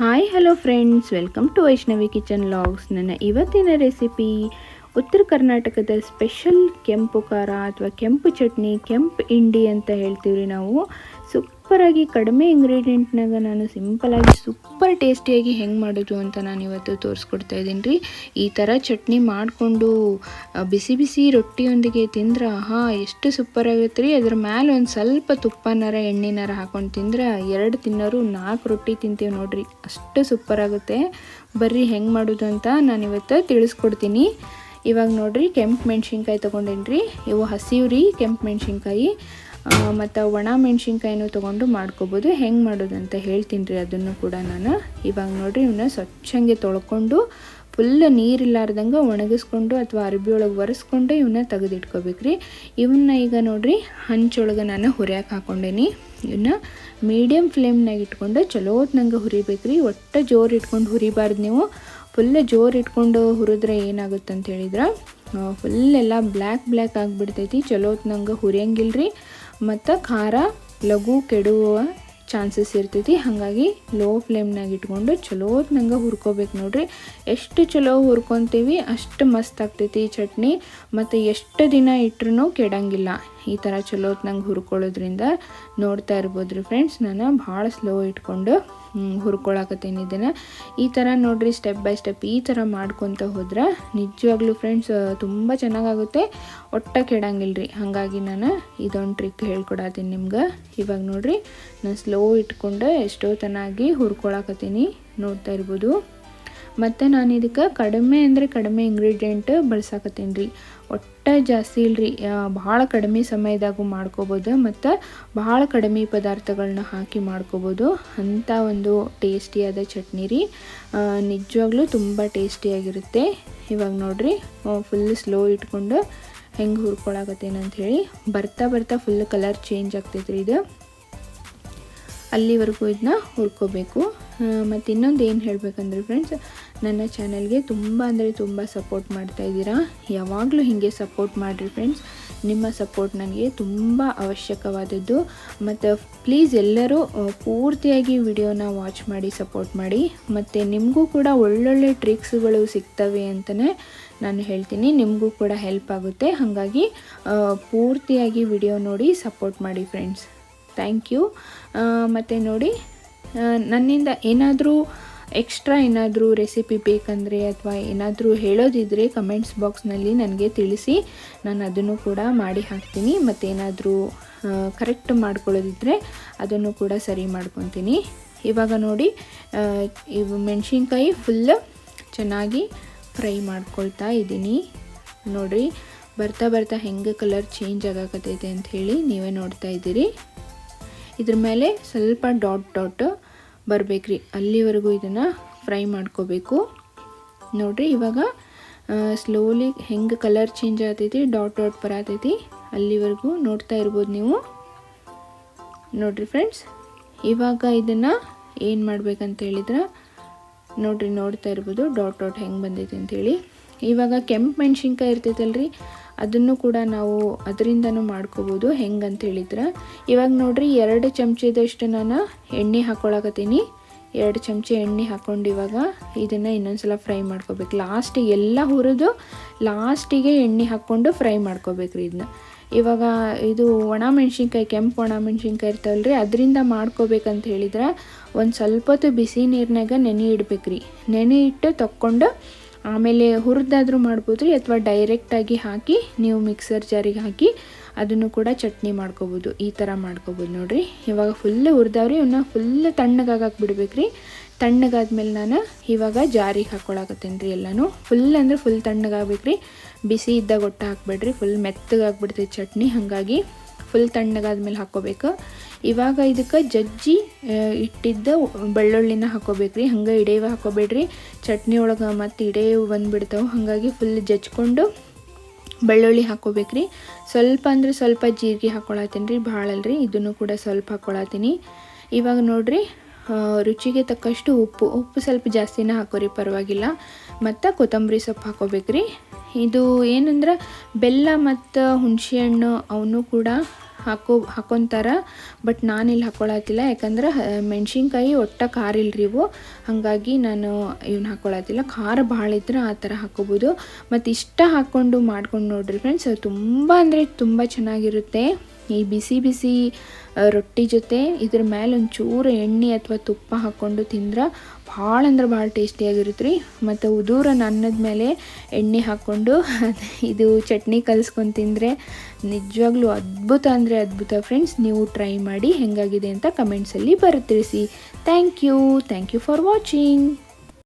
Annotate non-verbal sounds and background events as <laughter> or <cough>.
Hi hello friends welcome to Vaishnavi kitchen logs ನನ್ನ ಇವತ್ತಿನ recipe ಉತ್ತರ ಕರ್ನಾಟಕದ ಸ್ಪೆಷಲ್ ಕೆಂಪು ಖಾರ ಅಥವಾ ಕೆಂಪು ಚಟ್ನಿ, ಕೆಂಪು ಇಂಡಿ ಅಂತ ಹೇಳ್ತೀವಿ ನಾವು. ಸೂಪರಾಗಿ ಕಡಿಮೆ ಇಂಗ್ರೀಡಿಯೆಂಟ್ನಾಗ ನಾನು ಸಿಂಪಲಾಗಿ ಸೂಪರ್ ಟೇಸ್ಟಿಯಾಗಿ ಹೆಂಗೆ ಮಾಡೋದು ಅಂತ ನಾನು ಇವತ್ತು ತೋರಿಸ್ಕೊಡ್ತಾ ಇದ್ದೀನಿ ರೀ. ಈ ಥರ ಚಟ್ನಿ ಮಾಡಿಕೊಂಡು ಬಿಸಿ ಬಿಸಿ ರೊಟ್ಟಿಯೊಂದಿಗೆ ತಿಂದ್ರೆ ಆಹಾ, ಎಷ್ಟು ಸೂಪರ್ ಆಗುತ್ತೆ ರೀ. ಅದ್ರ ಮೇಲೆ ಒಂದು ಸ್ವಲ್ಪ ತುಪ್ಪನಾರ, ಎಣ್ಣೆನಾರ ಹಾಕೊಂಡು ತಿಂದ್ರೆ ಎರಡು ತಿನ್ನೋರು ನಾಲ್ಕು ರೊಟ್ಟಿ ತಿಂತೀವಿ ನೋಡ್ರಿ. ಅಷ್ಟು ಸೂಪರ್ ಆಗುತ್ತೆ. ಬರ್ರಿ ಹೆಂಗೆ ಮಾಡೋದು ಅಂತ ನಾನು ಇವತ್ತು ತಿಳಿಸ್ಕೊಡ್ತೀನಿ. ಇವಾಗ ನೋಡ್ರಿ ಕೆಂಪು ಮೆಣಸಿನ್ಕಾಯಿ ತೊಗೊಂಡೇನಿ ರೀ ಇವು ಹಸಿವು ರೀ ಕೆಂಪು ಮೆಣಸಿನ್ಕಾಯಿ. ಮತ್ತು ಒಣ ಮೆಣಸಿನ್ಕಾಯಿನೂ ತೊಗೊಂಡು ಮಾಡ್ಕೋಬೋದು. ಹೆಂಗೆ ಮಾಡೋದು ಅಂತ ಹೇಳ್ತೀನಿ ರೀ ಅದನ್ನು ಕೂಡ ನಾನು. ಇವಾಗ ನೋಡಿರಿ ಇವನ್ನ ಸ್ವಚ್ಛಂಗೆ ತೊಳ್ಕೊಂಡು ಫುಲ್ ನೀರಿಲ್ಲಾರ್ದಂಗೆ ಒಣಗಿಸ್ಕೊಂಡು ಅಥವಾ ಅರ್ಬಿ ಒಳಗೆ ಒರೆಸ್ಕೊಂಡು ಇವನ್ನ ತೆಗೆದಿಟ್ಕೋಬೇಕು ರೀ. ಇವನ್ನ ಈಗ ನೋಡಿರಿ ಹಂಚೊಳಗೆ ನಾನು ಹುರಿಯಕ್ಕೆ ಹಾಕೊಂಡೇನಿ. ಇವನ್ನ ಮೀಡಿಯಮ್ ಫ್ಲೇಮ್ನಾಗ ಇಟ್ಕೊಂಡು ಚಲೋತ್ನಂಗೆ ನಂಗೆ ಹುರಿಬೇಕು ರೀ. ಒಟ್ಟು ಜೋರು ಇಟ್ಕೊಂಡು ಹುರಿಬಾರ್ದು ನೀವು. ಫುಲ್ ಜೋರು ಇಟ್ಕೊಂಡು ಹುರಿದ್ರೆ ಏನಾಗುತ್ತೆ ಅಂತ ಹೇಳಿದ್ರೆ ಫುಲ್ ಎಲ್ಲ ಬ್ಲ್ಯಾಕ್ ಬ್ಲ್ಯಾಕ್ ಆಗಿಬಿಡ್ತೈತಿ. ಚಲೋ ನಂಗೆ ಹುರಿಯಂಗಿಲ್ಲ ರೀ ಮತ್ತು ಖಾರ, ಲಘು, ಕೆಡುವ ಚಾನ್ಸಸ್ ಇರ್ತೈತಿ. ಹಾಗಾಗಿ ಲೋ ಫ್ಲೇಮ್ನಾಗ ಇಟ್ಕೊಂಡು ಚಲೋ ನಂಗೆ ಹುರ್ಕೋಬೇಕು ನೋಡ್ರಿ. ಎಷ್ಟು ಚಲೋ ಹುರ್ಕೊತೀವಿ ಅಷ್ಟು ಮಸ್ತ್ ಆಗ್ತೈತಿ ಚಟ್ನಿ. ಮತ್ತು ಎಷ್ಟು ದಿನ ಇಟ್ರೂ ಕೆಡಂಗಿಲ್ಲ. ಈ ಥರ ಚಲೋ ನಂಗೆ ಹುರ್ಕೊಳ್ಳೋದ್ರಿಂದ ನೋಡ್ತಾ ಇರ್ಬೋದು ರೀ ಫ್ರೆಂಡ್ಸ್ ನಾನು ಭಾಳ ಸ್ಲೋ ಇಟ್ಕೊಂಡು ಹುರ್ಕೊಳಕತ್ತೀನಿ ಇದನ್ನು. ಈ ಥರ ನೋಡಿರಿ ಸ್ಟೆಪ್ ಬೈ ಸ್ಟೆಪ್ ಈ ಥರ ಮಾಡ್ಕೊತ ಹೋದ್ರೆ ನಿಜವಾಗ್ಲೂ ಫ್ರೆಂಡ್ಸ್ ತುಂಬ ಚೆನ್ನಾಗಾಗುತ್ತೆ. ಒಟ್ಟ ಕೆಡಂಗಿಲ್ಲ ರೀ. ಹಾಗಾಗಿ ನಾನು ಇದೊಂದು ಟ್ರಿಕ್ ಹೇಳ್ಕೊಡತ್ತೀನಿ ನಿಮ್ಗೆ. ಇವಾಗ ನೋಡಿರಿ, ನಾನು ಸ್ಲೋ ಇಟ್ಕೊಂಡು ಎಷ್ಟೋ ಚೆನ್ನಾಗಿ ಹುರ್ಕೊಳಕತ್ತೀನಿ. ನೋಡ್ತಾ ಇರ್ಬೋದು. ಮತ್ತು ನಾನು ಇದಕ್ಕೆ ಕಡಿಮೆ ಅಂದರೆ ಕಡಿಮೆ ಇಂಗ್ರೀಡಿಯೆಂಟ್ ಬಳಸಾಕತ್ತೀನಿ ರೀ. ಒಟ್ಟು ಜಾಸ್ತಿ ಇಲ್ರಿ ಭಾಳ ಕಡಿಮೆ ಸಮಯದಾಗೂ ಮಾಡ್ಕೋಬೋದು ಮತ್ತು ಭಾಳ ಕಡಿಮೆ ಪದಾರ್ಥಗಳನ್ನ ಹಾಕಿ ಮಾಡ್ಕೋಬೋದು. ಅಂಥ ಒಂದು ಟೇಸ್ಟಿಯಾದ ಚಟ್ನಿ ರೀ. ನಿಜವಾಗ್ಲೂ ತುಂಬ ಟೇಸ್ಟಿಯಾಗಿರುತ್ತೆ. ಇವಾಗ ನೋಡಿರಿ ಫುಲ್ ಸ್ಲೋ ಇಟ್ಕೊಂಡು ಹೆಂಗೆ ಹುರ್ಕೊಳಾಗತ್ತೇನಂತ ಹೇಳಿ ಬರ್ತಾ ಬರ್ತಾ ಫುಲ್ ಕಲರ್ ಚೇಂಜ್ ಆಗ್ತೈತೆ ರೀ ಇದು. ಅಲ್ಲಿವರೆಗೂ ಇದನ್ನ ಹುರ್ಕೋಬೇಕು. ಮತ್ತು ಇನ್ನೊಂದು ಏನು ಹೇಳಬೇಕಂದ್ರೆ ಫ್ರೆಂಡ್ಸ್ ನನ್ನ ಚಾನಲ್ಗೆ ತುಂಬ ಅಂದರೆ ತುಂಬ ಸಪೋರ್ಟ್ ಮಾಡ್ತಾ ಇದ್ದೀರಾ. ಯಾವಾಗಲೂ ಹೀಗೆ ಸಪೋರ್ಟ್ ಮಾಡಿರಿ ಫ್ರೆಂಡ್ಸ್ ನಿಮ್ಮ ಸಪೋರ್ಟ್ ನನಗೆ ತುಂಬ ಅವಶ್ಯಕವಾದದ್ದು. ಮತ್ತು ಪ್ಲೀಸ್ ಎಲ್ಲರೂ ಪೂರ್ತಿಯಾಗಿ ವಿಡಿಯೋನ ವಾಚ್ ಮಾಡಿ ಸಪೋರ್ಟ್ ಮಾಡಿ. ಮತ್ತು ನಿಮಗೂ ಕೂಡ ಒಳ್ಳೊಳ್ಳೆ ಟ್ರಿಕ್ಸ್ಗಳು ಸಿಗ್ತವೆ ಅಂತಲೇ ನಾನು ಹೇಳ್ತೀನಿ. ನಿಮಗೂ ಕೂಡ ಹೆಲ್ಪ್ ಆಗುತ್ತೆ. ಹಾಗಾಗಿ ಪೂರ್ತಿಯಾಗಿ ವಿಡಿಯೋ ನೋಡಿ ಸಪೋರ್ಟ್ ಮಾಡಿ ಫ್ರೆಂಡ್ಸ್ ಥ್ಯಾಂಕ್ ಯು ಮತ್ತು ನೋಡಿ ನನ್ನಿಂದ ಏನಾದರೂ ಎಕ್ಸ್ಟ್ರಾ ಏನಾದರೂ ರೆಸಿಪಿ ಬೇಕಂದರೆ ಅಥವಾ ಏನಾದರೂ ಹೇಳೋದಿದ್ದರೆ ಕಮೆಂಟ್ಸ್ ಬಾಕ್ಸ್ನಲ್ಲಿ ನನಗೆ ತಿಳಿಸಿ, ನಾನು ಅದನ್ನು ಕೂಡ ಮಾಡಿ ಹಾಕ್ತೀನಿ. ಮತ್ತು ಏನಾದರೂ ಕರೆಕ್ಟ್ ಮಾಡ್ಕೊಳ್ಳೋದಿದ್ದರೆ ಅದನ್ನು ಕೂಡ ಸರಿ ಮಾಡ್ಕೊತೀನಿ. ಇವಾಗ ನೋಡಿ ಇವು ಮೆಣಸಿನ್ಕಾಯಿ ಫುಲ್ ಚೆನ್ನಾಗಿ ಫ್ರೈ ಮಾಡ್ಕೊಳ್ತಾ ಇದ್ದೀನಿ. ನೋಡಿರಿ, ಬರ್ತಾ ಬರ್ತಾ ಹೆಂಗೆ ಕಲರ್ ಚೇಂಜ್ ಆಗಕತ್ತೈತೆ ಅಂತ ಹೇಳಿ ನೀವೇ ನೋಡ್ತಾ ಇದ್ದೀರಿ. ಇದ್ರ ಮೇಲೆ ಸ್ವಲ್ಪ ಡಾಟ್ ಡಾಟ್ ಬರಬೇಕ್ರಿ. ಅಲ್ಲಿವರೆಗೂ ಇದನ್ನು ಫ್ರೈ ಮಾಡ್ಕೋಬೇಕು. ನೋಡಿರಿ ಇವಾಗ ಸ್ಲೋಲಿ ಹೆಂಗೆ ಕಲರ್ ಚೇಂಜ್ ಆಗ್ತೈತಿ, ಡಾಟ್ ಡಾಟ್ ಬರತೈತಿ, ಅಲ್ಲಿವರೆಗೂ ನೋಡ್ತಾ ಇರ್ಬೋದು ನೀವು. ನೋಡಿರಿ ಫ್ರೆಂಡ್ಸ್ ಇವಾಗ ಇದನ್ನು ಏನು ಮಾಡ್ಬೇಕಂತ ಹೇಳಿದ್ರೆ, ನೋಡಿರಿ ನೋಡ್ತಾ ಇರ್ಬೋದು ಡಾಟ್ ಡಾಟ್ ಹೆಂಗೆ ಬಂದೈತಿ ಅಂಥೇಳಿ ಇವಾಗ ಕೆಂಪು ಮೆಣಸಿನ್ಕಾಯಿ ಇರ್ತೈತಲ್ರಿ ಅದನ್ನು ಕೂಡ ನಾವು ಅದರಿಂದನೂ ಮಾಡ್ಕೋಬೋದು. ಹೆಂಗೆ ಅಂತ ಹೇಳಿದ್ರೆ ಇವಾಗ ನೋಡ್ರಿ ಎರಡು ಚಮಚದಷ್ಟು ನಾನು ಎಣ್ಣೆ ಹಾಕ್ಕೊಳಕತ್ತೀನಿ ಎರಡು ಚಮಚ ಎಣ್ಣೆ ಹಾಕ್ಕೊಂಡು ಇವಾಗ ಇದನ್ನು ಇನ್ನೊಂದ್ಸಲ ಫ್ರೈ ಮಾಡ್ಕೋಬೇಕು. ಲಾಸ್ಟಿಗೆ ಎಲ್ಲ ಹುರಿದು ಲಾಸ್ಟಿಗೆ ಎಣ್ಣೆ ಹಾಕ್ಕೊಂಡು ಫ್ರೈ ಮಾಡ್ಕೋಬೇಕ್ರಿ ಇದನ್ನ ಇವಾಗ ಇದು ಒಣ ಮೆಣಸಿನ್ಕಾಯಿ, ಕೆಂಪು ಒಣ ಮೆಣಸಿನ್ಕಾಯಿ ರೀ ಅದರಿಂದ ಮಾಡ್ಕೋಬೇಕಂತ ಹೇಳಿದ್ರೆ, ಒಂದು ಸ್ವಲ್ಪ ಹೊತ್ತು ಬಿಸಿ ನೀರಿನಾಗ ನೆನೆ ಇಡ್ಬೇಕ್ರಿ. ನೆನೆ ಇಟ್ಟು ತಕ್ಕೊಂಡು ಆಮೇಲೆ ಹುರಿದಾದರೂ ಮಾಡ್ಬೋದು ರೀ, ಅಥವಾ ಡೈರೆಕ್ಟಾಗಿ ಹಾಕಿ ನೀವು ಮಿಕ್ಸರ್ ಜಾರಿಗೆ ಹಾಕಿ ಅದನ್ನು ಕೂಡ ಚಟ್ನಿ ಮಾಡ್ಕೋಬೋದು, ಈ ಥರ ಮಾಡ್ಕೋಬೋದು ನೋಡಿರಿ. ಇವಾಗ ಫುಲ್ ಹುರಿದವ್ರಿ ಇವನ್ನ ಫುಲ್ ತಣ್ಣಗಾಗಕ್ಕೆ ಬಿಡ್ಬೇಕು ರೀ ತಣ್ಣಗಾದ್ಮೇಲೆ ನಾನು ಇವಾಗ ಜಾರಿಗೆ ಹಾಕ್ಕೊಳಕತ್ತೀನಿ ರೀ ಎಲ್ಲನೂ. ಫುಲ್ ಅಂದರೆ ಫುಲ್ ತಣ್ಣಗಾಗ್ಬೇಕು ರೀ ಬಿಸಿ ಇದ್ದಾಗ ಒಟ್ಟು ಹಾಕ್ಬೇಡ್ರಿ ಫುಲ್ ಮೆತ್ತಗಾಗ್ಬಿಡ್ತೈತೆ ಚಟ್ನಿ. ಹಾಗಾಗಿ ಫುಲ್ ತಣ್ಣಗಾದ್ಮೇಲೆ ಹಾಕೋಬೇಕು ಇವಾಗ ಇದಕ್ಕೆ ಜಜ್ಜಿ ಇಟ್ಟಿದ್ದ ಬೆಳ್ಳುಳ್ಳಿನ ಹಾಕೋಬೇಕ್ರಿ ಹಂಗೆ ಇಡೇವ ಹಾಕೋಬೇಡ್ರಿ ಚಟ್ನಿ ಒಳಗೆ ಮತ್ತು ಇಡೇವು ಬಂದುಬಿಡ್ತಾವೆ. ಹಾಗಾಗಿ ಫುಲ್ ಜಜ್ಕೊಂಡು ಬೆಳ್ಳುಳ್ಳಿ ಹಾಕೋಬೇಕ್ರಿ ಸ್ವಲ್ಪ ಅಂದರೆ ಸ್ವಲ್ಪ ಜೀರಿಗೆ ಹಾಕ್ಕೊಳತ್ತೀನಿ ರೀ, ಭಾಳ ಅಲ್ರಿ. ಇದನ್ನು ಕೂಡ ಸ್ವಲ್ಪ ಹಾಕ್ಕೊಳತ್ತೀನಿ ಇವಾಗ ನೋಡಿರಿ ರುಚಿಗೆ ತಕ್ಕಷ್ಟು ಉಪ್ಪು. ಉಪ್ಪು ಸ್ವಲ್ಪ ಜಾಸ್ತಿನೇ ಹಾಕೋರಿ, ಪರವಾಗಿಲ್ಲ. ಮತ್ತು ಕೊತ್ತಂಬರಿ ಸೊಪ್ಪು ಹಾಕೋಬೇಕ್ರಿ ಇದು ಏನಂದ್ರೆ ಬೆಲ್ಲ ಮತ್ತು ಹುಣಸೆಹಣ್ಣು ಅವನು ಕೂಡ ಹಾಕೋ ಹಾಕೊತಾರ. ಬಟ್ ನಾನು ಇಲ್ಲಿ ಹಾಕ್ಕೊಳತಿಲ್ಲ ಯಾಕಂದ್ರೆ ಮೆಣಸಿನ್ಕಾಯಿ ಒಟ್ಟ ಖಾರ ಇಲ್ರಿ ಇವು. ಹಾಗಾಗಿ ನಾನು ಇವನ್ನ ಹಾಕ್ಕೊಳತಿಲ್ಲ ಖಾರ ಭಾಳ ಇದ್ರೆ ಆ ಥರ ಹಾಕೋಬೋದು. ಮತ್ತು ಇಷ್ಟ ಹಾಕ್ಕೊಂಡು ಮಾಡ್ಕೊಂಡು ನೋಡ್ರಿ ಫ್ರೆಂಡ್ಸ್ ತುಂಬ ಅಂದರೆ ತುಂಬ ಚೆನ್ನಾಗಿರುತ್ತೆ. ಈ ಬಿಸಿ ಬಿಸಿ ರೊಟ್ಟಿ ಜೊತೆ ಇದ್ರ ಮೇಲೆ ಒಂಚೂರು ಎಣ್ಣೆ ಅಥವಾ ತುಪ್ಪ ಹಾಕ್ಕೊಂಡು ತಿಂದ್ರೆ ಭಾಳ ಅಂದ್ರೆ ಭಾಳ ಟೇಸ್ಟಿಯಾಗಿರುತ್ತೆ ರೀ ಮತ್ತು ಉದೂರನ ಅನ್ನದ ಮೇಲೆ ಎಣ್ಣೆ ಹಾಕ್ಕೊಂಡು <laughs> ಇದು ಚಟ್ನಿ ಕಲಿಸ್ಕೊಂಡು ತಿಂದರೆ ನಿಜವಾಗ್ಲೂ ಅದ್ಭುತ ಅಂದರೆ ಅದ್ಭುತ ಫ್ರೆಂಡ್ಸ್. ನೀವು ಟ್ರೈ ಮಾಡಿ ಹೆಂಗಾಗಿದೆ ಅಂತ ಕಮೆಂಟ್ಸಲ್ಲಿ ಬರುತ್ತಿಳಿಸಿ ತಿಳಿಸಿ thank you thank you for watching.